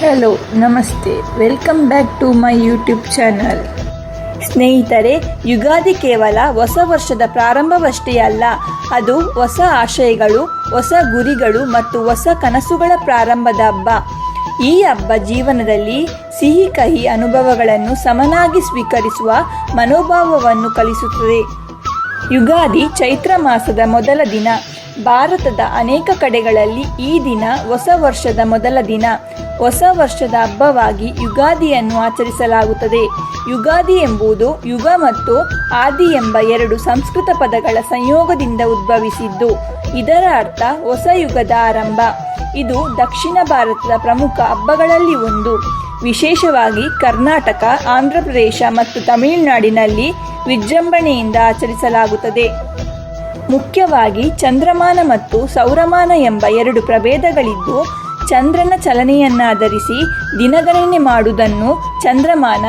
Hello ನಮಸ್ತೆ. Welcome back to my YouTube channel ಸ್ನೇಹಿತರೆ, ಯುಗಾದಿ ಕೇವಲ ಹೊಸ ವರ್ಷದ ಪ್ರಾರಂಭವಷ್ಟೇ ಅಲ್ಲ, ಅದು ಹೊಸ ಆಶಯಗಳು, ಹೊಸ ಗುರಿಗಳು ಮತ್ತು ಹೊಸ ಕನಸುಗಳ ಪ್ರಾರಂಭದ ಹಬ್ಬ. ಈ ಹಬ್ಬ ಜೀವನದಲ್ಲಿ ಸಿಹಿ, ಕಹಿ ಅನುಭವಗಳನ್ನು ಸಮನಾಗಿ ಸ್ವೀಕರಿಸುವ ಮನೋಭಾವವನ್ನು ಕಲಿಸುತ್ತದೆ. ಯುಗಾದಿ ಚೈತ್ರ ಮಾಸದ ಮೊದಲ ದಿನ. ಭಾರತದ ಅನೇಕ ಕಡೆಗಳಲ್ಲಿ ಈ ದಿನ ಹೊಸ ವರ್ಷದ ಮೊದಲ ದಿನ. ಹೊಸ ವರ್ಷದ ಹಬ್ಬವಾಗಿ ಯುಗಾದಿಯನ್ನು ಆಚರಿಸಲಾಗುತ್ತದೆ. ಯುಗಾದಿ ಎಂಬುದು ಯುಗ ಮತ್ತು ಆದಿ ಎಂಬ ಎರಡು ಸಂಸ್ಕೃತ ಪದಗಳ ಸಂಯೋಗದಿಂದ ಉದ್ಭವಿಸಿದ್ದು. ಇದರ ಅರ್ಥ ಹೊಸ ಯುಗದ ಆರಂಭ. ಇದು ದಕ್ಷಿಣ ಭಾರತದ ಪ್ರಮುಖ ಹಬ್ಬಗಳಲ್ಲಿ ಒಂದು. ವಿಶೇಷವಾಗಿ ಕರ್ನಾಟಕ, ಆಂಧ್ರಪ್ರದೇಶ ಮತ್ತು ತಮಿಳುನಾಡಿನಲ್ಲಿ ವಿಜೃಂಭಣೆಯಿಂದ ಆಚರಿಸಲಾಗುತ್ತದೆ. ಮುಖ್ಯವಾಗಿ ಚಂದ್ರಮಾನ ಮತ್ತು ಸೌರಮಾನ ಎಂಬ ಎರಡು ಪ್ರಭೇದಗಳಿದ್ದು ಚಂದ್ರನ ಚಲನೆಯನ್ನಾಧರಿಸಿ ದಿನಗಣನೆ ಮಾಡುವುದನ್ನು ಚಂದ್ರಮಾನ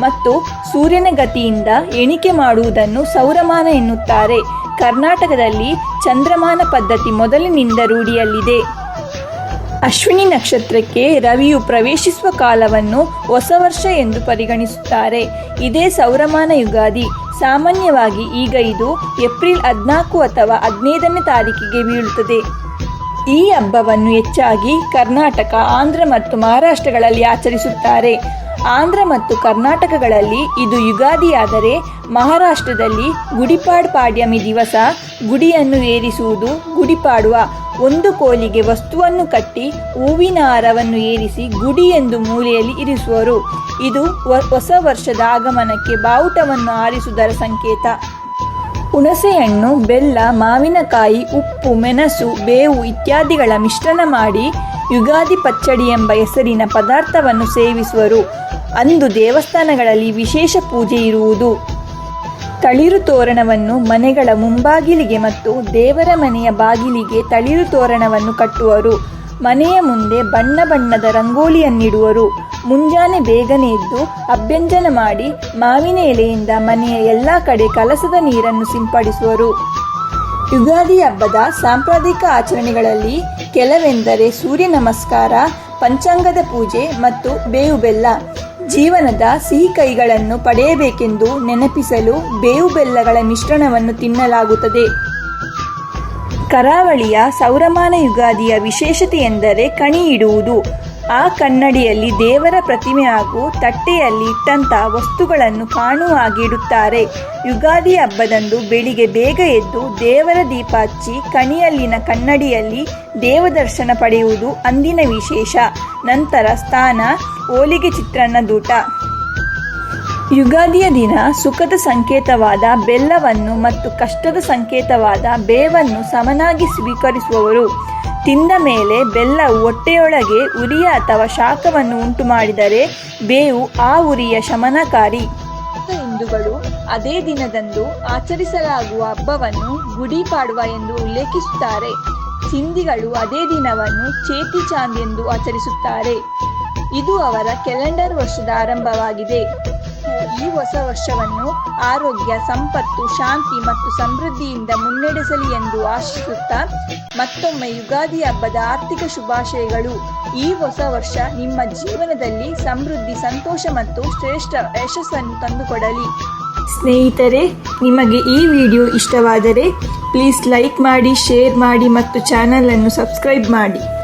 ಮತ್ತು ಸೂರ್ಯನ ಗತಿಯಿಂದ ಎಣಿಕೆ ಮಾಡುವುದನ್ನು ಸೌರಮಾನ ಎನ್ನುತ್ತಾರೆ. ಕರ್ನಾಟಕದಲ್ಲಿ ಚಂದ್ರಮಾನ ಪದ್ಧತಿ ಮೊದಲಿನಿಂದ ರೂಢಿಯಲ್ಲಿದೆ. ಅಶ್ವಿನಿ ನಕ್ಷತ್ರಕ್ಕೆ ರವಿಯು ಪ್ರವೇಶಿಸುವ ಕಾಲವನ್ನು ಹೊಸ ವರ್ಷ ಎಂದು ಪರಿಗಣಿಸುತ್ತಾರೆ. ಇದೇ ಸೌರಮಾನ ಯುಗಾದಿ. ಸಾಮಾನ್ಯವಾಗಿ ಈಗ ಇದು ಏಪ್ರಿಲ್ ಹದಿನಾಲ್ಕು ಅಥವಾ ಹದಿನೈದನೇ ತಾರೀಕಿಗೆ ಬೀಳುತ್ತದೆ. ಈ ಹಬ್ಬವನ್ನು ಹೆಚ್ಚಾಗಿ ಕರ್ನಾಟಕ, ಆಂಧ್ರ ಮತ್ತು ಮಹಾರಾಷ್ಟ್ರಗಳಲ್ಲಿ ಆಚರಿಸುತ್ತಾರೆ. ಆಂಧ್ರ ಮತ್ತು ಕರ್ನಾಟಕಗಳಲ್ಲಿ ಇದು ಯುಗಾದಿಯಾದರೆ ಮಹಾರಾಷ್ಟ್ರದಲ್ಲಿ ಗುಡಿಪಾಡ್ ಪಾಡ್ಯಮಿ ದಿವಸ ಗುಡಿಯನ್ನು ಏರಿಸುವುದು ಗುಡಿಪಾಡುವ. ಒಂದು ಕೋಲಿಗೆ ವಸ್ತುವನ್ನು ಕಟ್ಟಿ ಹೂವಿನ ಹಾರವನ್ನು ಏರಿಸಿ ಗುಡಿ ಎಂದು ಮೂಲೆಯಲ್ಲಿ ಇರಿಸುವರು. ಇದು ಹೊಸ ವರ್ಷದ ಆಗಮನಕ್ಕೆ ಬಾವುಟವನ್ನು ಆರಿಸುವುದರ ಸಂಕೇತ. ಹುಣಸೆಹಣ್ಣು, ಬೆಲ್ಲ, ಮಾವಿನಕಾಯಿ, ಉಪ್ಪು, ಮೆಣಸು, ಬೇವು ಇತ್ಯಾದಿಗಳ ಮಿಶ್ರಣ ಮಾಡಿ ಯುಗಾದಿ ಪಚ್ಚಡಿ ಎಂಬ ಹೆಸರಿನ ಪದಾರ್ಥವನ್ನು ಸೇವಿಸುವರು. ಅಂದು ದೇವಸ್ಥಾನಗಳಲ್ಲಿ ವಿಶೇಷ ಪೂಜೆ ಇರುವುದು. ತಳಿರು ತೋರಣವನ್ನು ಮನೆಗಳ ಮುಂಬಾಗಿಲಿಗೆ ಮತ್ತು ದೇವರ ಮನೆಯ ಬಾಗಿಲಿಗೆ ತಳಿರು ತೋರಣವನ್ನು ಕಟ್ಟುವರು. ಮನೆಯ ಮುಂದೆ ಬಣ್ಣ ಬಣ್ಣದ ರಂಗೋಲಿಯನ್ನಿಡುವರು. ಮುಂಜಾನೆ ಬೇಗನೆ ಎದ್ದು ಅಭ್ಯಂಜನ ಮಾಡಿ ಮಾವಿನ ಎಲೆಯಿಂದ ಮನೆಯ ಎಲ್ಲ ಕಡೆ ಕಲಸದ ನೀರನ್ನು ಸಿಂಪಡಿಸುವರು. ಯುಗಾದಿ ಹಬ್ಬದ ಸಾಂಪ್ರದಾಯಿಕ ಆಚರಣೆಗಳಲ್ಲಿ ಕೆಲವೆಂದರೆ ಸೂರ್ಯ ನಮಸ್ಕಾರ, ಪಂಚಾಂಗದ ಪೂಜೆ ಮತ್ತು ಬೇವು ಬೆಲ್ಲ. ಜೀವನದ ಸಿಹಿ ಕೈಗಳನ್ನು ಪಡೆಯಬೇಕೆಂದು ನೆನಪಿಸಲು ಬೇವು ಬೆಲ್ಲಗಳ ಮಿಶ್ರಣವನ್ನು ತಿನ್ನಲಾಗುತ್ತದೆ. ಕರಾವಳಿಯ ಸೌರಮಾನ ಯುಗಾದಿಯ ವಿಶೇಷತೆ ಎಂದರೆ ಕಣಿ ಇಡುವುದು ಆ ಕನ್ನಡಿಯಲ್ಲಿ ದೇವರ ಪ್ರತಿಮೆ ಹಾಗೂ ತಟ್ಟೆಯಲ್ಲಿ ಇಟ್ಟಂತ ವಸ್ತುಗಳನ್ನು ಕಾಣುವ ಇಡುತ್ತಾರೆ. ಯುಗಾದಿ ಹಬ್ಬದಂದು ಬೆಳಿಗ್ಗೆ ಬೇಗ ಎದ್ದು ದೇವರ ದೀಪ ಹಚ್ಚಿ ಕಣಿಯಲ್ಲಿನ ಕನ್ನಡಿಯಲ್ಲಿ ದೇವದರ್ಶನ ಪಡೆಯುವುದು ಅಂದಿನ ವಿಶೇಷ. ನಂತರ ಸ್ಥಾನ ಚಿತ್ರಾನ್ನ ಚಿತ್ರಾನ್ನದೂಟ ಯುಗಾದಿಯ ದಿನ ಸುಖದ ಸಂಕೇತವಾದ ಬೆಲ್ಲವನ್ನು ಮತ್ತು ಕಷ್ಟದ ಸಂಕೇತವಾದ ಬೇವನ್ನು ಸಮನಾಗಿ ಸ್ವೀಕರಿಸುವವರು. ತಿಂದ ಮೇಲೆ ಬೆಲ್ಲವು ಹೊಟ್ಟೆಯೊಳಗೆ ಉರಿಯ ಅಥವಾ ಶಾಖವನ್ನು ಉಂಟು ಮಾಡಿದರೆ ಬೇವು ಆ ಉರಿಯ ಶಮನಕಾರಿ. ಹಿಂದೂಗಳು ಅದೇ ದಿನದಂದು ಆಚರಿಸಲಾಗುವ ಹಬ್ಬವನ್ನು ಗುಡಿ ಪಾಡುವ ಎಂದು ಉಲ್ಲೇಖಿಸುತ್ತಾರೆ. ಸಿಂಧಿಗಳು ಅದೇ ದಿನವನ್ನು ಚೇತಿ ಚಾಂದ್ ಎಂದು ಆಚರಿಸುತ್ತಾರೆ. ಇದು ಅವರ ಕ್ಯಾಲೆಂಡರ್ ವರ್ಷದ ಆರಂಭವಾಗಿದೆ. ಈ ಹೊಸ ವರ್ಷವನ್ನು ಆರೋಗ್ಯ, ಸಂಪತ್ತು, ಶಾಂತಿ ಮತ್ತು ಸಮೃದ್ಧಿಯಿಂದ ಮುನ್ನಡೆಸಲಿ ಎಂದು ಆಶಿಸುತ್ತಾ ಮತ್ತೊಮ್ಮೆ ಯುಗಾದಿ ಹಬ್ಬದ ಆರ್ಥಿಕ ಶುಭಾಶಯಗಳು. ಈ ಹೊಸ ವರ್ಷ ನಿಮ್ಮ ಜೀವನದಲ್ಲಿ ಸಮೃದ್ಧಿ, ಸಂತೋಷ ಮತ್ತು ಶ್ರೇಷ್ಠ ಯಶಸ್ಸನ್ನು ತಂದುಕೊಡಲಿ. ಸ್ನೇಹಿತರೆ, ನಿಮಗೆ ಈ ವಿಡಿಯೋ ಇಷ್ಟವಾದರೆ ಪ್ಲೀಸ್ ಲೈಕ್ ಮಾಡಿ, ಶೇರ್ ಮಾಡಿ ಮತ್ತು ಚಾನಲನ್ನು ಸಬ್ಸ್ಕ್ರೈಬ್ ಮಾಡಿ.